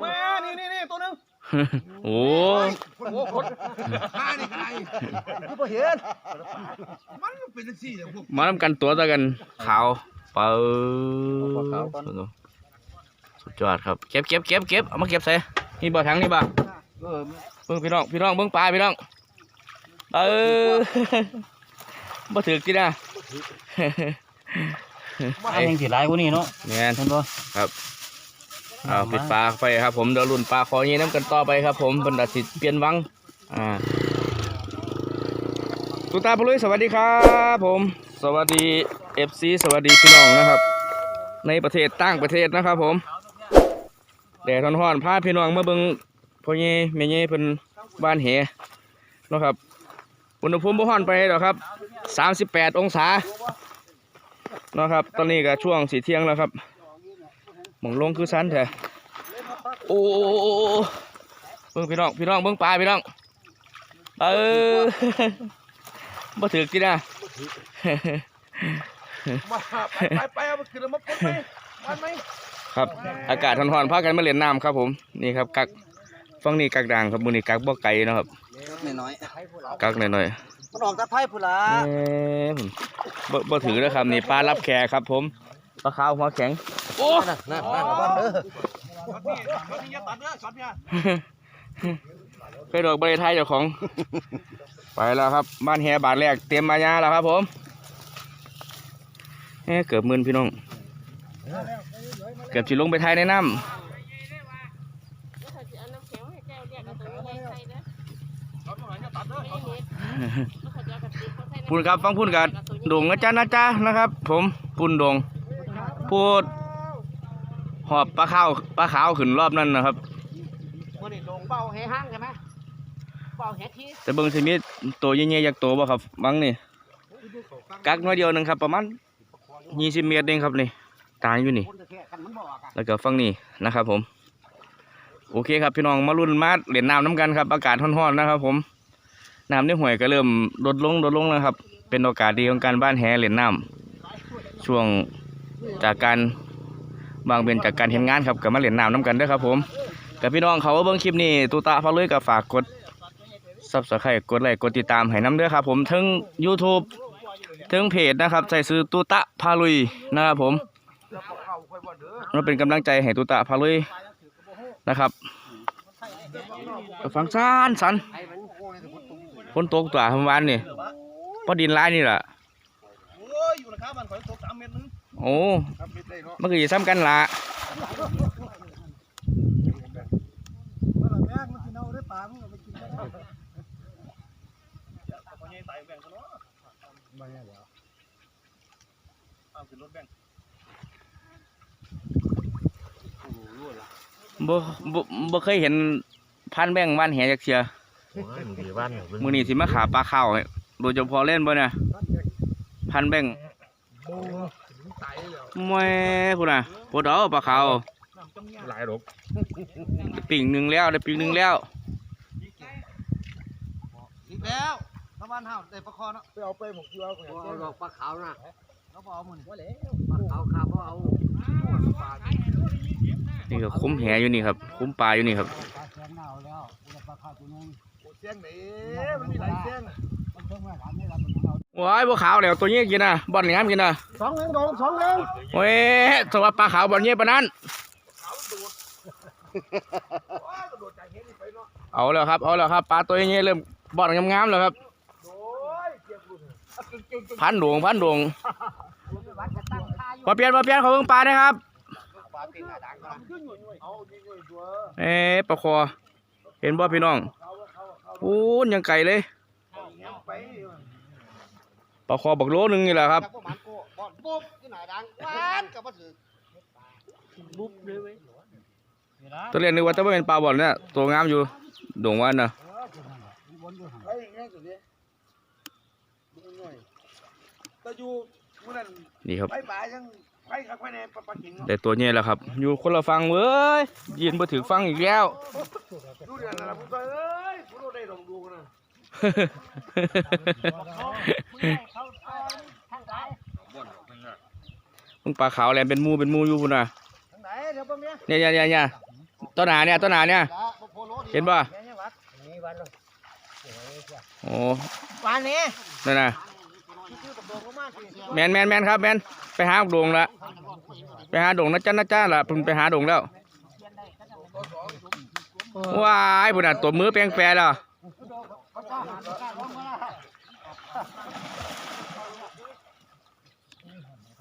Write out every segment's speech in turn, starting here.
แม่นี่นี่นี่ตัวนึงโอ้โอ้โหข้านี่ไงคือพอเห็นมันเป็นจังซี่แหละพวกมาทำกันตัวตะกันขาวเปิดสุดยอดครับเก็บเก็บเก็บเก็บเอามาเก็บใส่นี่บ่อถังนี่บ่เออเบิ่งพี่น้องพี่น้องเบิ่งปลาพี่น้องเออบ่ถือกินนะ ปลายังสิหลายกว่านี้เนาะแม่นเห็นบ่เอาปิดปลาไปครับ ผมเดี๋ยวรุ่นปลาคอนี้น้ำกันต่อไปครับ ผมบรรดาสิเปลี่ยนวังอ่าตุตาปลุยสวัสดีครับผม สวัสดี FC สวัสดีพี่น้องนะครับ ในประเทศต่างประเทศนะครับ ผมแดดร้อนๆพาพี่น้องมาเบิ่งพ่อเย่แม่เย่เพิ่นบ้านเหเนาะครับ อุณหภูมิบ่ร้อนไปหรอกครับ38องศาเนาะครับ ตอนนี้ก็ช่วงสีเที่ยงแล้วครับหมองลงคือสันแท้โอ้โอ้โอ้โอ้เบิ่งพี่น้องพี่น้องเบิ่งปลาพี่น้องเออบ่ถือกินนะมาไปไปเอาไปขึ้นแล้วมาปนไหมมันไหมครับ อากาศร้อนๆพากันมาเล่นน้ำครับผม นี่ครับกัก ฟังนี่กักด่างครับมือนี่กักบ่ไก่เนาะครับน้อยกักหน่อยๆมันออกตะไคร้พุ่นละๆเอ้ยผมบ่บ่ถือแล้วครับนี่ปลารับแขกครับ ผมปลาขาวหัวแข็งโอ้นั่นนั่นนั่นบ้านเด้อช็อตนี่ช็อตนี่อย่าตัดเด้อช็อตเนี่ยเคยดอกบริไทยเจ้าของ ไปแล้วครับ บ้านแฮบาทแรกเตรียมมายาแล้วครับ ผมเอ้เกือบมืนพี่น้อง เกือบจิลงไปไทยในน้ำ พูนครับฟังพูนกันดงนะจ๊ะนะจ๊ะนะครับ ผมพูนดงพูดหอบปลาขาวปลาขาวขึ้นรอบนั้นนะครับมันนี่ลงเป้าแห่ห้างใช่ไหมเป้าแห่ที่แต่เบิ่งสิมีตัวใหญ่ๆอยากโตบ่ครับบังนี่กักน้อยเดียวหนึงครับ ประมาณ20เมตรเองครับนี่ตายอยู่นี่คนจะแค่กันมันบอกอะแล้วก็ฝั่งนี้นะครับผม โอเคครับพี่น้องมารุ่นมาเล่นน้ำน้ำกันครับ อากาศร้อนๆนะครับ ผมน้ำในห้วยก็เริ่มลดลงลดลงแล้วครับ เป็นโอกาสดีของการบ้านแห่เล่นน้ำช่วงจากการบางเบนจากการเห็นงานครับก็มาเล่นน้ำน้ำกันด้วยครับ ผมกับพี่น้องเขาเบิ่งคลิปนี้ตูตาพาเลยก็ฝากกดซับสไครต์กดไลค์กดติดตามให้น้ำด้อครับ ผมทั้ง YouTube ทั้งเพจนะครับใส่ซื้อตูตะพาลุยนะครับผมมาเป็นกำลังใจให้ตูตะพาลุย นะครับฟังซันสันฝนตกตัวเมื่อวานนี่พอดินร้ายนี่แหละโอ้ยอยู่นะครับมันขอตกสามเมตรนึงโอ้ครับเมตรได้เนาะมันก็อยู่ซ้ำกันละมันแม่งมันกินเอาได้ปลามึงเอปกินได้พอใหญ่ไตแบ่งกันเนาะไม่ใช่แล้วเอาขึ้นรถแบ่ง บ่บ่บ่เคยเห็นพันแบงว่านแหจักเชียโอ้ยมึงดีบ้านเนี่ยเบิ่งมือนี้สิมาขาปลาข้าวให้โดยเฉพาะเล่นบ่เนี่ยพันแบงโบ้ไตแล้วแม่พุ่นน่ะปวดเอาปลาขาวหลายดอกได้ปิ่งหนึ่งแล้วได้ปิ่งหนึ่งแล้ว อีกแล้วตะวันเฮาได้ปลาคอเนาะไปเอาไปหมกเกลือของเอาดอกปลาขาวนะแล้วบ่เอามื้อนี้ปลาขาวข้าพ่อเอานี่ก็คุ้มแหอยู่นี่ครับ คุ้มปลาอยู่นี่ครับปลาแข็งหนาวแล้วปลาขาวตัวนึงโอ้เสียงไหนมันมีหลายเสียงมันเพิ่งมาหลานนี่เราเป็นเอาว้ายบัวขาวแล้วตัวนี้กินนะบอลงามกินนะสองหนึ่งโดนสองหนึ่งเว้ยสวัสดปลาขาวบอลเงี้ยปะนั้นเอาแล้วครับ เอาแล้วครับ ปลาตัวนี้เริ่มบอลงามๆแล้วครับ พันดวงพันดวง พอเปลี่ยนพอเปลี่ยนขาเพิ่งปลานะครับเอ๊ะปลาคอเห็นบ่พี่น้องโอ้ยยังไก่เลยปลาคอบักโลนึงนี่แหละครับจากประมาณโก้บอลปุ๊บที่ไหนดังบ้านกับมาถือตัวเรียนนึกว่าจะเป็นปลาบอลเนี่ยตัวงามอยู่โด่งวันนะไอ้แง่สุดนี้ดูหน่อยแต่อยู่ นั้นนี่ครับไปป่ายังไปขักไปในปลาปลากิ่งเนาะได้ตัวนี้แล้วครับ อยู่คนละฟังเว้ยยืนมาถือฟังอีกแล้วดูเดือนละผู้ชายเอ้ยผู้โดได้ลองดูกันนะเขาทางซ้ายมึงปลาขาวแหลมเป็นหมูเป็นหมูอยู่พุ่นน่ะทางไหนเดี๋ยวเบิ่งเนี่ยเนี่ยเนี่ยเนี่ยเนี่ยต้นหนาเนี่ยต้นหนาเนี่ยละบ่โพโลดีเห็นป่ะแม่เนี่ยวัดนี่วันละโอ้วานนี้นั่นน่ะ แมนแมนแมนครับแมนไปหาโด่งละไปหาโด่งนะจ้านะจ้าละเพิ่งไปหาโด่งแล้วว้ายพุ่นน่ะตัวมือแปลงแปรแล้ว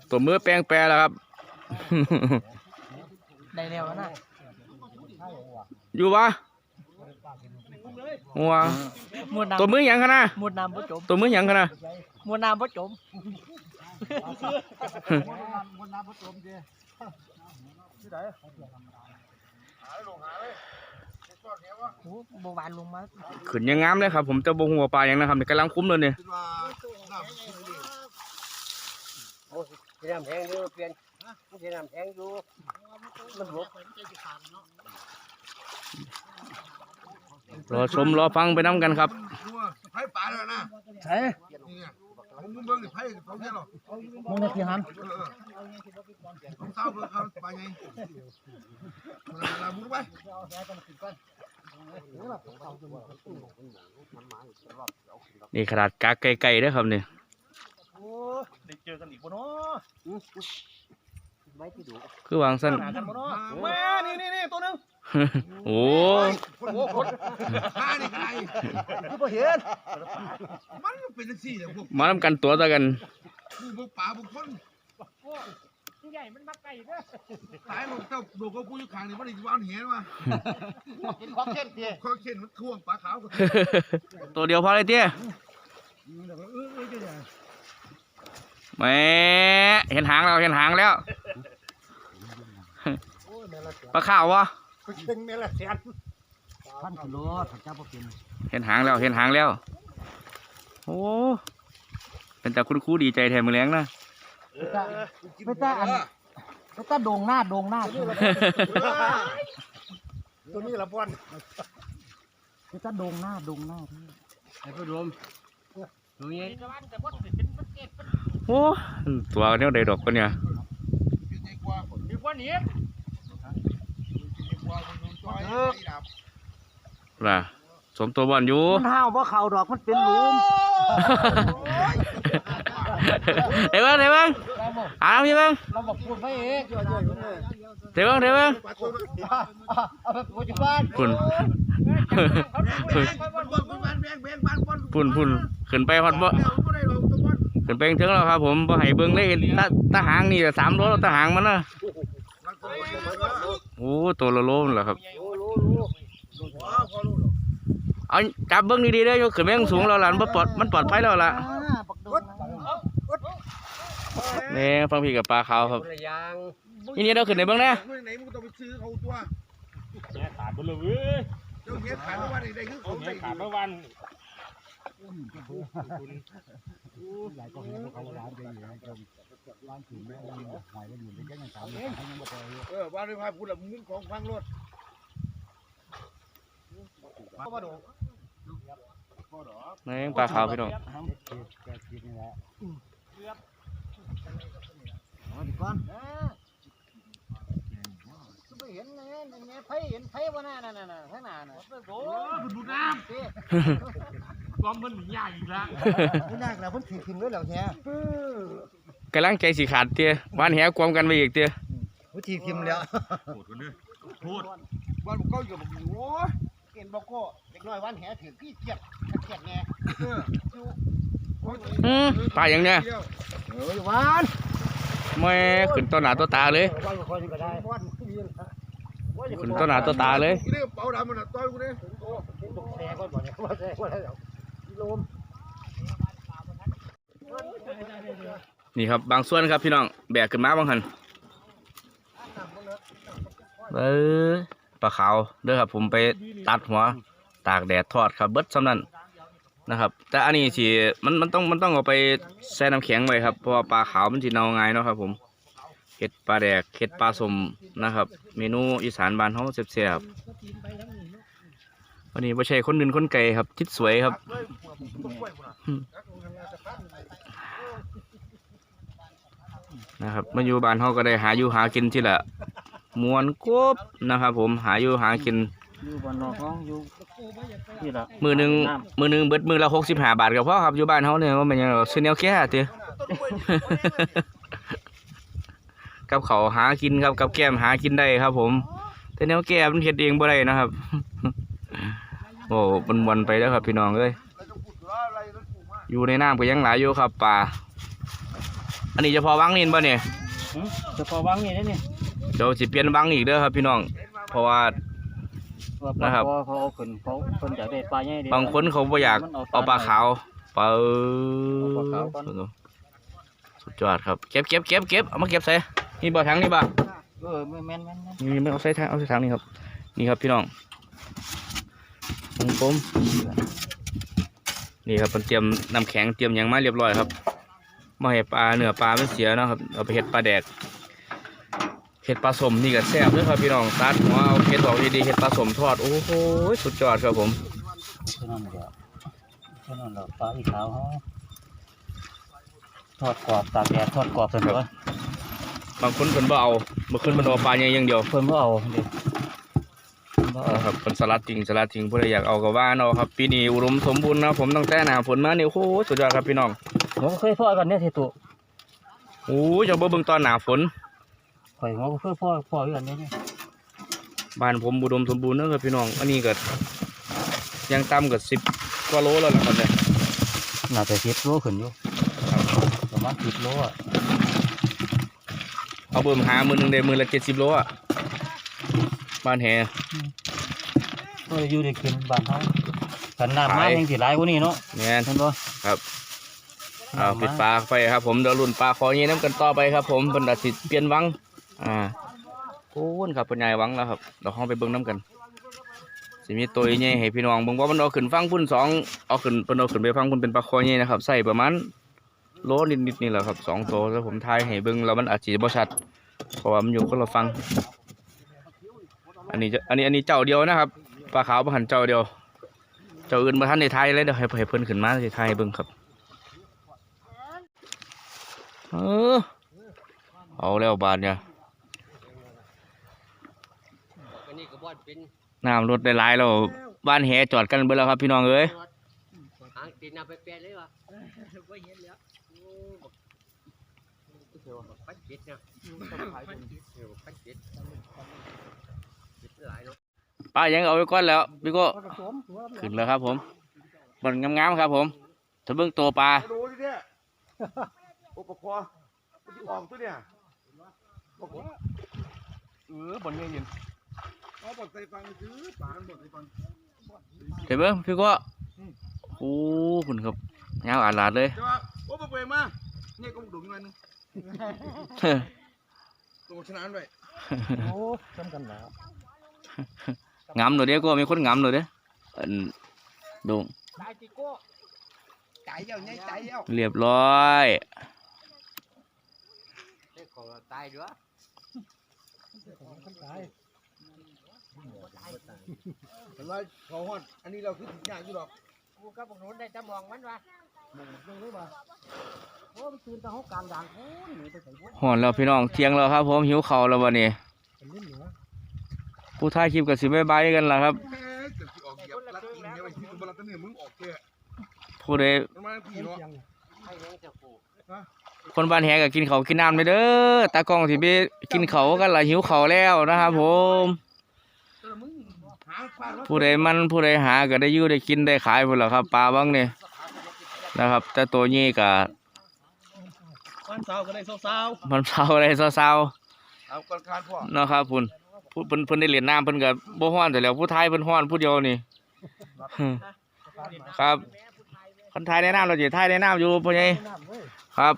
ตัวมือแปลงแปรแล้วครับได้แล้วนะอยู่ปะว้ามุดน้ตัวมือหยังขนาดำมุดน้ำบ่จมตัวมือหยังขนาด มุดน้ำบ่จมคนน้ำผสมดีโอ้บ่หวานลงมาขึ้นยังงามเลยครับ ผมจะบ่หัวาปลาอย่างนะครับนี่กำลังคุ้มเลยเนี่ยที่น้ำแข็งอยู่เปลี่ยนที่น้ำแข็งอยู่มันหลบรอชมรอฟังไปน้ำกันครับไผ่ป่าแล้วนะใช่นี่ไง ผมมึงเบิ่งนี่ไผ่เขาเนี่ยหรอมึงได้กี่หันเออเออผมเศร้าเบิ่งเขาไปไงเวลาบุกไปนี่ขนาดกากไกลๆเด้อครับนี่โอ้ได้เจอกันอีกบ่เนาะไม่ที่ดูคือวางสั้นหากันบ่เนาะมานี่นี่นี่ตัวหนึง โอ้โอ้โหข้านี่ไงคือบ่เห็นมันเป็นจังซี่แหละพวกมาทำกันตัวตะกันผู้บุกป่าบุกคนผู้ใหญ่มันมักไก่เด้อตายลูกเจ้าดูก็กูอยู่ข้างนี่มันอีกวันเห็นว่าเห็นความเข้มเตี้ยข้อเข็นมันท่วงปลาขาวก็ตัวเดียวพอเลยเตี้ยแม่เห็นหางแล้วเห็นหางแล้วปลาขาววะ พันกิโลถ้าเจ้าบ่เป็นเห็นหางแล้วเห็นหางแล้ว โอ้เป็นแต่คุณครูดีใจแทนมือแรงนะไม่ต้าอันไม่ต้าโด่งหน้าโด่งหน้าตัวนี้ละป้อนไม่ต้าโด่งหน้าโด่งหน้าไอ้ผู้รวมตรงนี้โอ้ตัวเนี้ยใดดอกกันเนี่ยเป็นไงกว่าดีกว่านี้ กว่ามันจอยตีดับ ล่ะ สมตัวบอลอยู่มันห้าวเพราะเขาดอกมันเป็นหลุมเดี๋ยวเบ้างเดี๋ยวเบ้างอ่านพี่เบ้างเราบอกพูดไม่เองเดี๋ยวเบ้างเดี๋ยวเบ้างปลาตัวนั้นเอาไปปัจจุบันพุ่นบ้านแบงแบงบ้านบอลพุ่นพุ่นขึ้นไปฮอดบ่เดี๋ยวก็ได้หรอกตัวบอลขึ้นไปถึงแล้วครับผมบ่ให้เบิ่งเลยตาตาหางนี่สามโลแล้วตาหางมันนะมันตัวบ อลมันก็โอ้ตัวละโลนั่นแหละครับว้าวพอรู้หรอกเอาจับเบิ่งดีๆเด้อยกขึ้นไปข้างสูงแล้วล่ะมันบ่ปลอดมันปลอดภัยแล้วล่ะบักโดนนี่ฟังพี่กับปลาขาวครับคนละอยางนี่นี่เราขึ้นในเบิ่งแน่มึงไหนมึงต้องไปซื้อเขาตัวแม่ขาดไปเลยเว้ยเจ้าเฮ็ดขายเมื่อวานใดคือเขาแม่ใส่ขาดเมื่อวัน หลายก็เห็นเขาร้านไปอยู่จนร้านถึงแม่หายไปอยู่ในแค่ยังสามยังบ่พอเออว่าด้วยพาพูดละมึงของฟังรถนี่ปลาขาวพี่น้องแกคิดนี่แหละเอาดีก่อนไม่เห็นไงไงไผเห็นไผว่าหน้านั่นน่ะข้างหน้าน่ะโอ้บุญบุญน้ำ สิความมันใหญ่ละบุญนักแล้วเพิ่นถือขึ้นด้วยแล้วแท้กำลังใจสิขาดเตี้ยบ้านแหความกันไปอีกเตี้ยบ่ถือขึ้นแล้วโหดคนนี้โหดบ้านบุกเก้าอยู่กับมึงโอ้ยเห็นบ่โก้เด็กน้อยวันแหถือพี่เกียดเกียดแน่อืมปลาอย่างเนี้ยเอ้ยหวานไม่ขึ้นต้นหนาตัวตาเลยว่าคนก็ได้ขึ้นต้นหนาตัวตาเลย กูเนี่ยเป๋าดำมันน่ะต้อยกูเนี่ยแซ่ก่อนบ่เนี่ยว่าแซ่ว่าแล้วนี่ครับบางส่วนครับพี่น้องแบกขึ้นมาบางหันเออปลาขาวเด้อครับ ผมไปตัดหัวตากแดดทอดครับเบิดสำนั้นนะครับ แต่อันนี้สิมันมันต้องมันต้องเอาไปแช่น้ำแข็งไว้ครับเพราะว่าปลาขาวมันสิเนาง่ายเนาะครับ ผมเห็ดปลาแดกเห็ดปลาสมนะครับ เมนูอีสานบ้านเฮาแซ่บๆ วันนี้ไม่ใช่คนอื่นคนไกลครับ ทิศสวยครับนนะครับมาอยู่บ้านเฮาก็ได้หาอยู่หากินที่ละมวนกบนะครับ ผมหาอยู่หากินอยู่บ้านนอกน้องอยู่นี่ล่ะมือหนึงน้มือหนึงเบิดมือละ65บาทก็พอครับอยู่บ้านเฮาเนี่ยว่ามันหยังหรอกซื้อแนวแก่ติกับเขาวหากินครับกับแก้มหากินได้ครับ ผม แต่แนวแก้มันเฮ็ดเองบ่ได้นะครับ โอ้มันวนๆไปแล้วครับพี่น้องเอ้ยเราจะพูดว่าอะไรรถผูกมากอยู่ในน้ำก็ยังหลายอยู่ครับปลาอันนี้เฉพาะวังนินบ่เนี่ยำหึเฉพาะวังนี่ได้นี่เดี๋ยวสิเปลี่ยนวังอีกเด้อครับพี่น้อง เพราะว่าว่าปลานะครับคอเขาเอาขึ้นเขาเพิ่นอยากได้ปลาใหญ่เด้บางคนเขาบ่อยากมันเอาปลาขาวปลาปลาขาวก่อนสุดยอดครับเก็บเก็บเก็บเก็บเอามาเก็บใส่นี่บ่ถังนี่บ่เออแม่นแม่นแม่นแม่นนี่ไม่เอาใส่ถังเอาใส่ถังนี่ครับนี่ครับพี่น้อง ผมผมนี่ครับมันเตรียมน้ำแข็งเตรียมหยังมาเรียบร้อยครับมาให้ปลาเนื้อปลามันเสียเนาะครับเอาไปเฮ็ดปลาแดกเฮ็ดปลาสมนี่ก็แซ่บเด้วยครับพี่น้องตัดหัวเอาเฮ็ดออกดีๆเฮ็ดปลาสมทอดโอ้โหสุดยอดครับผมเท่านั้นเดียวเท่านั้นแหละปลาอีขาวเขาทอดกรอบตากแดดทอดกรอบเสร็จแล้วบางคนเพิ่นบ่เอาบ่ขึ้นมันเอาปลาใหญ่อย่างเดียวเพิ่นบ่เอา ครับเป็นสลัดจริงสลัดจริงผู้ใดอยากเอาก็ว่าเนาะครับปีนี้อุดมสมบูรณ์นะผมตั้งแต่หน้าฝนมานี่โอ้โหสุดยอดครับพี่น้องผมก็เคยพ่อกันเนี่ยทีตุโอ้ยเจะบ่เบิ่งตอนหน้าฝนข่อยผมก็เคยพ่อพ่ออยู่กันเนี่ยนี่บ้านผมอุดมสมบูรณ์เนอะครับพี่น้องอันนี้ก็ยังต่ำกับสิบกว่าโลแล้วล่ะครับเนี่ยน่าจะสิบโลขึ้นอยู่ประมาณสิบโลอะเอาเบิ่มหามือหนึงได้มือละเจ็ดสิบโลอะบ้านแฮ ก็อยู่ได้กินบ้านเขาขันน้ำมาขาย แห่งสิหลายกว่านี้เนาะแม่นเห็นบ่เอาปิดปลาไปครับ ผมเดี๋ยวรุ่นปลาคอเงี้น้ำกันต่อไปครับผมเพิ่นอาจสิเปลี่ยนวัง อ่าโอ้นครับเพิ่นย้ายวังแล้วครับเดี๋ยวห้องไปเบิ่งน้ำกันสิมีตัวใหญ่ให้พี่น้องเบิ่งว่ามันเอาขึ้นฟังพุ่นสองเอาขึ้นเพิ่นเอาขึ้นไปฟังพุ่นเป็นปลาคอใหญ่นะครับใส่ประมาณโลนิดๆนี่แหละครับสองตัวแล้วผมทายให้เบิ่งแล้วมันอาจสิบ่ชัดเพราะว่ามันอยู่คนละฟัง อันนี้จะอันนี้อันนี้เจ้าเดียวนะครับ ปลาขาวปลาหันเจ้าเดียว เจ้าอื่นมาท่านในไทยเลยเดี๋ยวให้ให้เพิ่นขึ้นมาในไทยเบิ่งครับ เออเอาแล้วบาดเนี่ยน้ำรถได้หลายแล้วบ้านแหจอดกันเบิดแล้วครับพี่น้องเอ้ยหางตีนเอาไปเปลี่ยนเลยวะไม่เห็นแล้วเดี๋ยวปัดเจ็ดนะเดี๋ยวปัดเจ็ดเจ็ดหลายเนาะ ป้ายังเอาไว้ก่อนแล้วพี่โก็ขึ้นแล้วครับ ผมมันงามๆครับ ผมถ้าเบิ่งตัวปลาดูสิเนี่ยโอ้ปะคอมันจะออกตัวเนี่ยบอกว่าเออบนเย็นเอาบอกใส่ฟังซื้อปลามันบอกใส่ฟังเห็นเบิ่งพี่โก็โอ้คุณครับยาวอาดลาดเลยใช่ป่ะโอ้ปะเปงมาเนี่ยก็ดุงหน่อยนึงตัวชนะด้วยโอ้จำกันแล้ว งามหน่อยเดียวก็มีคนงามหน่อยเด้ออันดงตายจิโก้ใจเย้าเนี่ยใจเย้าเรียบร้อยเด็กของตายด้วยเห็นว่าเขาฮอดอันนี้เราคือถึงยากอยู่หรอกกูกับพวกนู้นได้จะมองมันวะโอ้มันตื่นตาเฮากลางด่างโอ้ยหนีไปไสบ่หอนแล้วพี่น้องเที่ยงแล้วครับผมหิวข้าวแล้ววันนี้ ผู้ถ่ายคลิปกับสิบายบายกันล่ะครับแม่เกิดที่ออกเหยียบรัดอินเนี่ยไปที่ตัวรัดตัวเนี่ยมึงออกเจ้ผู้ใดมันมาพี่เนาะให้เลี้ยงจะกูคนบ้านแหก็กินเขาวกินน้ำเลยเด้อตากล้องสิไปกินเขาวกันละหิวเขาวแล้วนะครับผมหางปลาแล้วผู้ใดมันผู้ใดหาก็ได้อยู่ได้กินได้ขายหมดแล้วครับปลาบ้างเนี่ยนะครับ แต่ตัวนี้ก็วันเสาร์ก็ได้เศร้ามันเศร้าอะไรเศร้าเอาก่อนการพ่อๆนะครับคุณ ผู้เพิ่นเพิ่นได้เหรียญน้ำเพิ่นก็บ่ฮ้อนแต่แล้วผู้ไทยเพิ่นฮ้อนผู้เดียวนี่ ครับคนไทยในน้ำเราจะไทยในน้ำอยู่พ่อใหญ่ครับ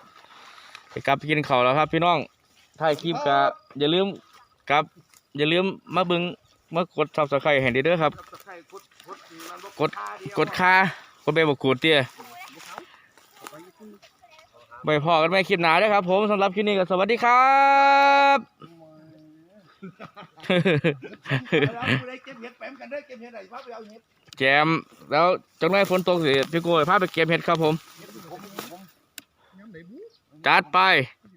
ไปกลับไปกินข้าวแล้วครับ พี่น้องถ่ายคลิปก็อย่าลืมกลับ อย่าลืมมาเบิ่งมากด Subscribe ให้เด้อครับตะไคร้กดกดนั่นบ่กดคาเดียวกดค่ากดใบบกกูดเตี้ยไปพอกันไม่คลิปหนาเด้อครับ ผมสำหรับคลิปนี้ก็สวัสดีครับ แจมแล้วจังได้ฝนตกสิพี่โก้ยพาไปเก็บเห็ดครับผม จัดไป